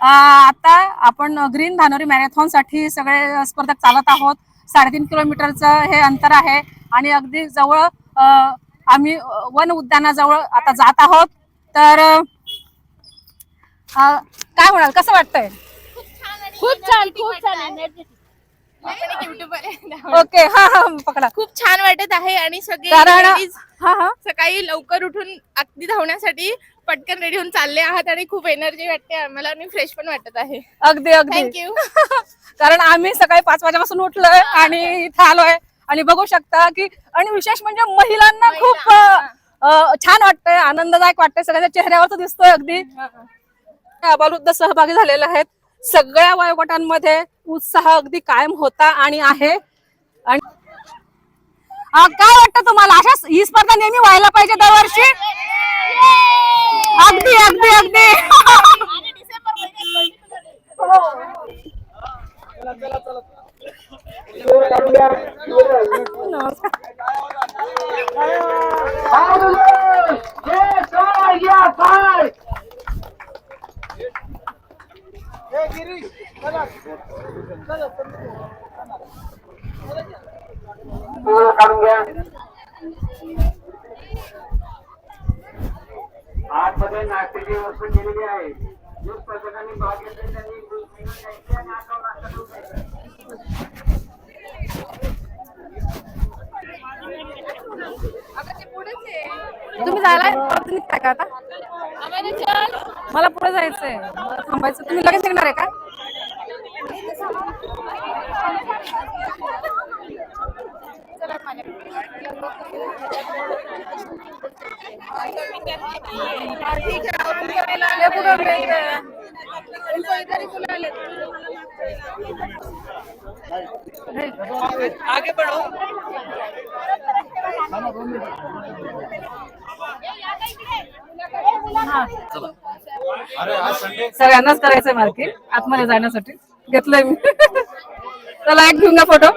आता आपण ग्रीन धानोरी मॅरेथॉनसाठी सगळे स्पर्धक चालत आहोत. साडेतीन किलोमीटरचं हे अंतर आहे. आणि अगदी जवळ आम्ही वन उद्यानाजवळ आता जात आहोत. तर काय म्हणाल? कसं वाटतंय? खूप छान खूप छान ओके हा हा पकडा. खूप छान वाटत आहे आणि सगळे हा हा. सकाळी लवकर उठून अगदी धावण्यासाठी पटकन रेडी होऊन चालले आहात आणि खूप एनर्जी वाटते आम्हाला आणि फ्रेश पण वाटत आहे. अगदी अगदी. थँक्यू कारण आम्ही सकाळी पाच वाजेपासून उठलोय आणि इथं आलोय. आणि बघू शकता की आणि विशेष म्हणजे महिलांना खूप अ, अ, छान वाटतंय आनंददायक वाटतंय. सगळ्यांच्या चेहऱ्यावर दिसतोय अगदी. अबालुद्ध सहभागी झालेले आहेत. सगळ्या वयोगटांमध्ये उत्साह अगदी कायम होता आणि आहे. आणि काय वाटतं तुम्हाला? अशा ही स्पर्धा नेहमी व्हायला पाहिजे दरवर्षी? अगदी अगदी अगदी. आतमध्ये नाश्त्याची व्यवस्था केलेली आहे. जे भाग घेतले त्यांनी. तुम्ही जायला परत निघताय का आता? मला पुढे जायचंय. थांबायचं. तुम्ही लगेच निघणार आहे का? आगे बढ़ो। सगळ्यांनाच करायचंय मार्केट. आतमध्ये जाण्यासाठी. घेतलंय मी. चला एक घेऊन फोटो